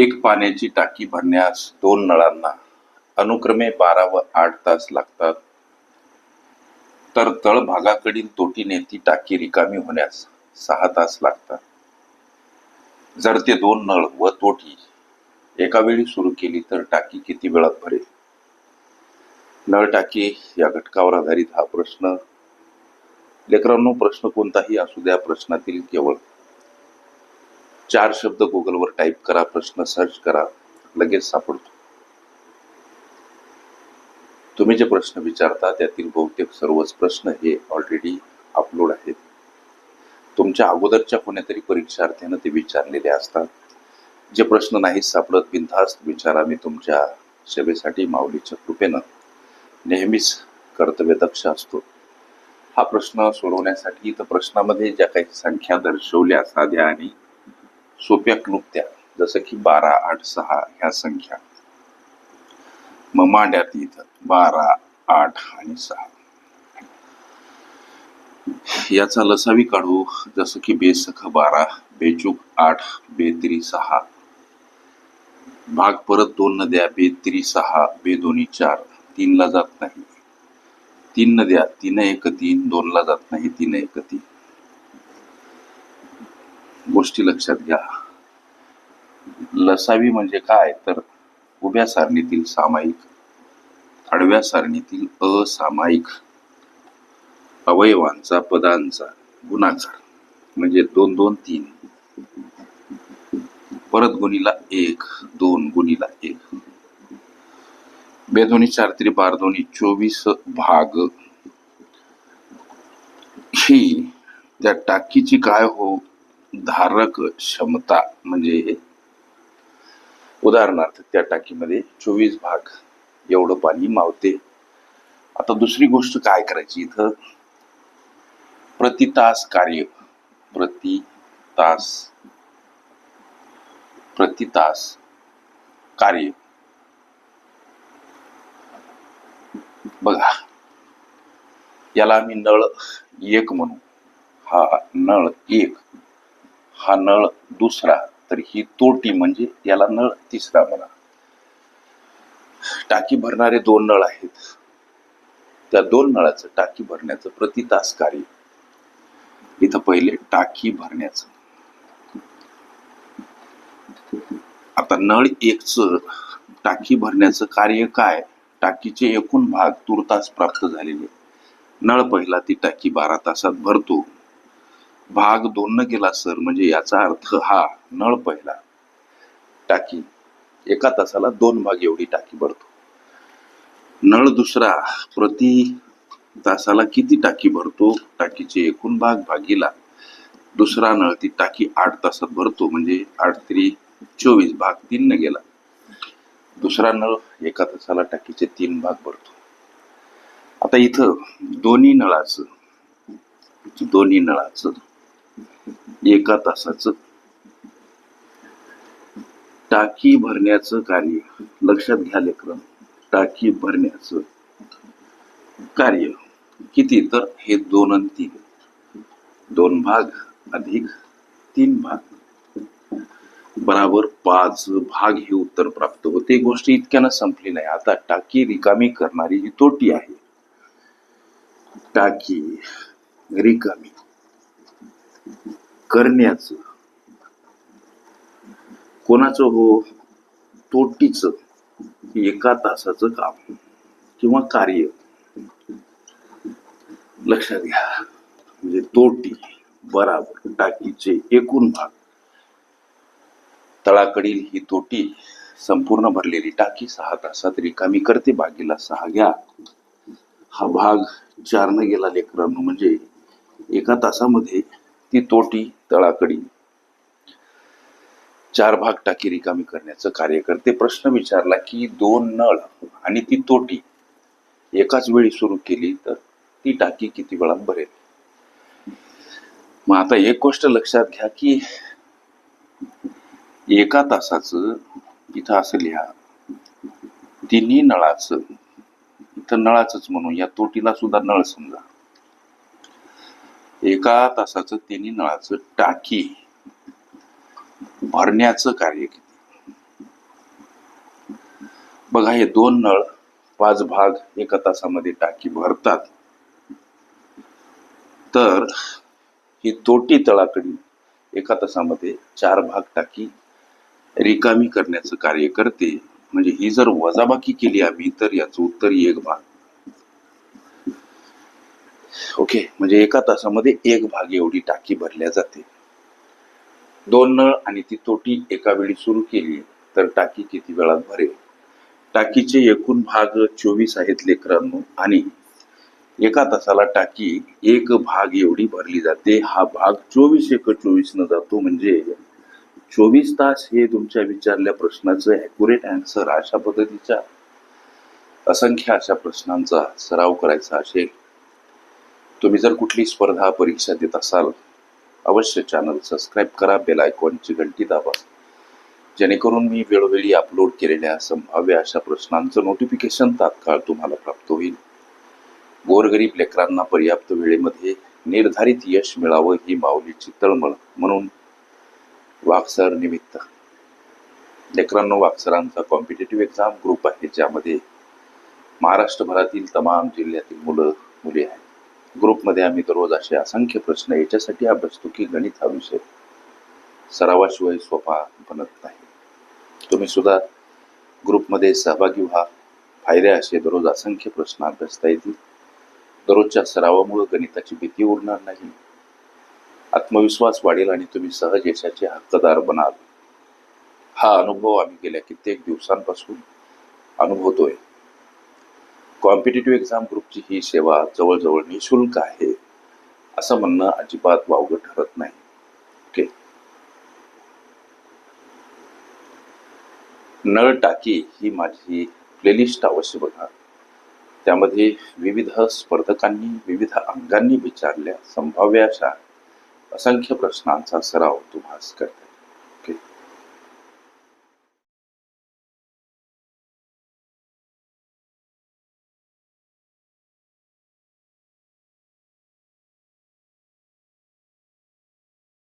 एक पाण्याची टाकी भरण्यास दोन नळांना अनुक्रमे बारा व आठ तास लागतात. तर तळभागाकडील तोटीने ती टाकी रिकामी होण्यास सहा तास लागतात. जर ते दोन नळ व तोटी एका वेळी सुरू केली तर टाकी किती वेळात भरेल? नळ टाकी या घटकावर आधारित हा प्रश्न. लेकरांनो प्रश्न कोणताही असू द्या प्रश्नातील केवळ चार शब्द गुगलवर टाईप करा प्रश्न सर्च करा लगेच सापडतो. तुम्ही जे प्रश्न विचारता त्यातील बहुतेक सर्वच प्रश्न हे ऑलरेडी अपलोड आहेत. तुमच्या अगोदरच्या कोणीतरी परीक्षार्थ्यानं ते विचारलेले असतात. जे प्रश्न नाही सापडत बिनधास्त विचारा मी तुमच्या सेवेसाठी माऊलीच्या कृपेनं नेहमीच कर्तव्यदक्ष असतो. हा प्रश्न सोडवण्यासाठी तर प्रश्नामध्ये ज्या काही संख्या दर्शवल्या साध्या आणि सोप्या क्लुप्त्या जसं की बारा आठ सहा ह्या संख्या. मग मांड्यात इथं बारा आठ आणि सहा. याचा लसावी काढू जसं की बेसख बारा बेचूक आठ बेत्री सहा. भाग परत दोन नद्या बेत्री सहा बेदोनी चार तीनला जात नाही. तीन नद्या तीन एक तीन दोनला जात नाही तीन एक तीन. गोष्टी लक्षात घ्या. लसावी म्हणजे काय? तर उभ्या सारणीतील सामायिक आडव्या सारणीतील असामायिक अवयवांचा पदांचा गुणाकार. म्हणजे दोन दोन तीन. परत गुणीला एक दोन गुणीला एक. बेदोनी चार त्रि बार दोन्ही चोवीस भाग. ही त्या टाकीची काय हो? धारक क्षमता म्हणजे उदाहरणार्थ त्या टाकीमध्ये चोवीस भाग एवढं पाणी मावते. आता दुसरी गोष्ट काय करायची इथं? प्रति तास कार्य. प्रति तास. प्रति तास कार्य. बघा. याला आम्ही नळ एक म्हणू. हा नळ एक. हा नळ दुसरा तर ही तोटी म्हणजे याला नळ तिसरा म्हणा. टाकी भरणारे दोन नळ आहेत. त्या दोन नळाचं टाकी भरण्याचं प्रति तास कार्य इथं पहिले टाकी भरण्याचं. आता नळ एकच टाकी भरण्याचं कार्य काय? टाकीचे एकूण भाग तुर्तास प्राप्त झालेले. नळ पहिला ती टाकी बारा तासात भरतो. भाग दोन गेला सर म्हणजे याचा अर्थ हा नळ पहिला. टाकी. एका तासाला दोन भाग एवढी टाकी भरतो. नळ दुसरा प्रति तासाला किती टाकी भरतो? टाकीचे एकूण भाग भागीला. दुसरा नळ ती टाकी आठ तासात भरतो म्हणजे आठ तरी चोवीस भाग तीन न गेला. दुसरा नळ एका तासाला टाकीचे तीन भाग भरतो. आता इथं दोन्ही नळाचं दोन्ही नळाचं एका तासाचं. टाकी भरण्याचं कार्य. लक्षात घ्या लेकरं. टाकी भरण्याचं कार्य. किती? तर हे दोन आणि तीन. दोन भाग अधिक तीन भाग. बराबर पाच भाग हे उत्तर प्राप्त होते. गोष्ट इतक्यानं संपली नाही. आता टाकी रिकामी करणारी ही तोटी आहे. टाकी रिकामी. करण्याचं. कोणाचं हो? तोटीचं. एका तासाचं काम किंवा कार्य. लक्षात घ्या. म्हणजे तोटी बराबर टाकीचे एकूण भाग. तळाकडील ही तोटी संपूर्ण भरलेली टाकी सहा तासात रिकामी करते. बागेला सहा घ्या. हा भाग चारनं गेला लेकरांनो. म्हणजे एका तासामध्ये ती तोटी तळाकडी. चार भाग टाकी रिकामी करण्याचं कार्य करते. प्रश्न विचारला की दोन नळ आणि ती तोटी एकाच वेळी सुरू केली तर ती टाकी किती वेळात भरेल मग आता एक गोष्ट लक्षात घ्या की एका तासाचं इथं असं लिहा. तिन्ही नळाचं इथं नळाचंच म्हणू या तोटीला सुद्धा नळ समजा. एका तासाचं तिन्ही नळाचं टाकी भरण्याचं कार्य किती बघा हे दोन नळ पाच भाग एका तासामध्ये टाकी भरतात. तर ही तोटी तळाकडील एका तासामध्ये चार भाग टाकी रिकामी करण्याचं कार्य करते. म्हणजे ही जर वजाबाकी केली आम्ही तर याचं उत्तर एक भाग. ओके म्हणजे एका तासामध्ये एक भाग एवढी टाकी भरल्या जाते. दोन नळ आणि ती तोटी एका वेळी सुरू केली तर टाकी किती वेळात भरेल? टाकीचे एकूण भाग चोवीस आहेत लेकरांनो आणि एका तासाला टाकी एक भाग एवढी भरली जाते. हा भाग चोवीस एक चोवीस न जातो म्हणजे चोवीस तास हे तुमच्या विचारल्या प्रश्नाचं ॲक्युरेट आन्सर अशा पद्धतीच्या असंख्य अशा प्रश्नांचा सराव करायचा असेल. तुम्ही जर कुठली स्पर्धा परीक्षा देत असाल अवश्य चॅनल सबस्क्राईब करा बेल आयकॉनची घंटी दाबा. जेणेकरून मी वेळोवेळी अपलोड केलेल्या संभाव्य अशा प्रश्नांचं नोटिफिकेशन तात्काळ तुम्हाला प्राप्त होईल. गोरगरीब लेकरांना पर्याप्त वेळेमध्ये निर्धारित यश मिळावं ही माऊलीची तळमळ म्हणून वाक्सर निमित्त. लेकरांनो वाक्सरांचा कॉम्पिटेटिव्ह एक्झाम ग्रुप आहे ज्यामध्ये महाराष्ट्रभरातील तमाम जिल्ह्यातील मुलं मुली आहेत. ग्रुपमध्ये आम्ही दररोज असे असंख्य प्रश्न याच्यासाठी अभ्यासतो की गणित हा विषय सरावाशिवाय सोपा बनत नाही. तुम्ही सुद्धा ग्रुपमध्ये सहभागी व्हा. फायदे असे दररोज असंख्य प्रश्न अभ्यासता येतील. दररोजच्या सरावामुळे गणिताची भीती उरणार नाही. आत्मविश्वास वाढेल आणि तुम्ही सहज यशाचे हक्कदार बनाल. हा अनुभव आम्ही गेल्या कित्येक दिवसांपासून अनुभवतोय. कॉम्पिटेटिव्ह एक्झाम ग्रुपची ही सेवा जवळजवळ निशुल्क आहे असं म्हणणं अजिबात वावगं ठरत नाही. ओके नळ टाकी ही माझी प्लेलिस्ट अवश्य बघा. त्यामध्ये विविध स्पर्धकांनी विविध अंगांनी विचारल्या संभाव्य अशा असंख्य प्रश्नांचा सराव तुम्हाला करता.